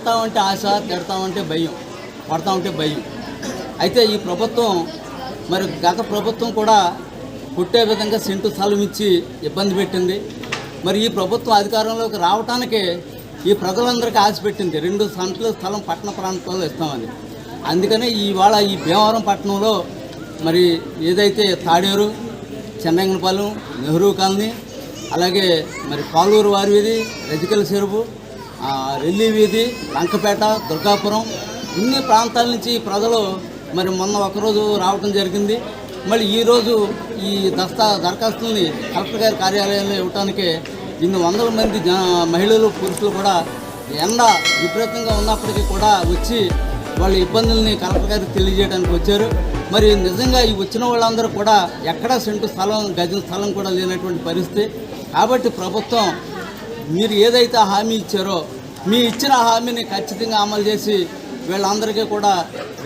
అంటామంటే ఆశ తిడతామంటే భయం పడతామంటే భయం. అయితే ఈ ప్రభుత్వం మరి గత ప్రభుత్వం కూడా పుట్టే విధంగా సెంటు స్థలం ఇచ్చి ఇబ్బంది పెట్టింది. మరి ఈ ప్రభుత్వం అధికారంలోకి రావటానికి ఈ ప్రజలందరికీ ఆశ పెట్టింది. రెండు సంతల స్థలం పట్టణ ప్రాంతాల్లో ఇస్తామని. అందుకనే ఇవాళ ఈ భీమవరం పట్టణంలో మరి ఏదైతే తాడేరు చెన్నంగనపాలెం నెహ్రూ కాలనీ అలాగే మరి పాలూరు వారి వీధి రజికల చెరువు రెల్లి వీధి లంకపేట దుర్గాపురం ఇన్ని ప్రాంతాల నుంచి ప్రజలు మరి మొన్న ఒకరోజు రావటం జరిగింది. మళ్ళీ ఈరోజు ఈ దస్తా దరఖాస్తుల్ని కలెక్టర్ గారి కార్యాలయంలో ఇవ్వటానికి ఇన్ని వందల మంది మహిళలు పురుషులు కూడా ఎండ విపరీతంగా ఉన్నప్పటికీ కూడా వచ్చి వాళ్ళ ఇబ్బందుల్ని కలెక్టర్ గారికి తెలియజేయడానికి వచ్చారు. మరి నిజంగా ఈ వచ్చిన వాళ్ళందరూ కూడా ఎక్కడా సెంటు స్థలం గజం స్థలం కూడా లేనటువంటి పరిస్థితి. కాబట్టి ప్రభుత్వం మీరు ఏదైతే హామీ ఇచ్చారో మీ ఇచ్చిన హామీని ఖచ్చితంగా అమలు చేసి వీళ్ళందరికీ కూడా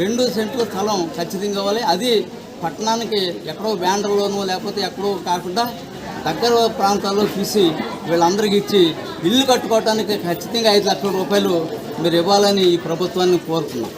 రెండు సెంట్ల స్థలం ఖచ్చితంగా ఇవ్వాలి. అది పట్టణానికి ఎక్కడో బ్యాండర్లోనూ లేకపోతే ఎక్కడో కాకుండా దగ్గర ప్రాంతాల్లో చూసి వీళ్ళందరికీ ఇచ్చి ఇల్లు కట్టుకోవడానికి ఖచ్చితంగా ఐదు లక్షల రూపాయలు మీరు ఇవ్వాలని ఈ ప్రభుత్వాన్ని కోరుతున్నాం.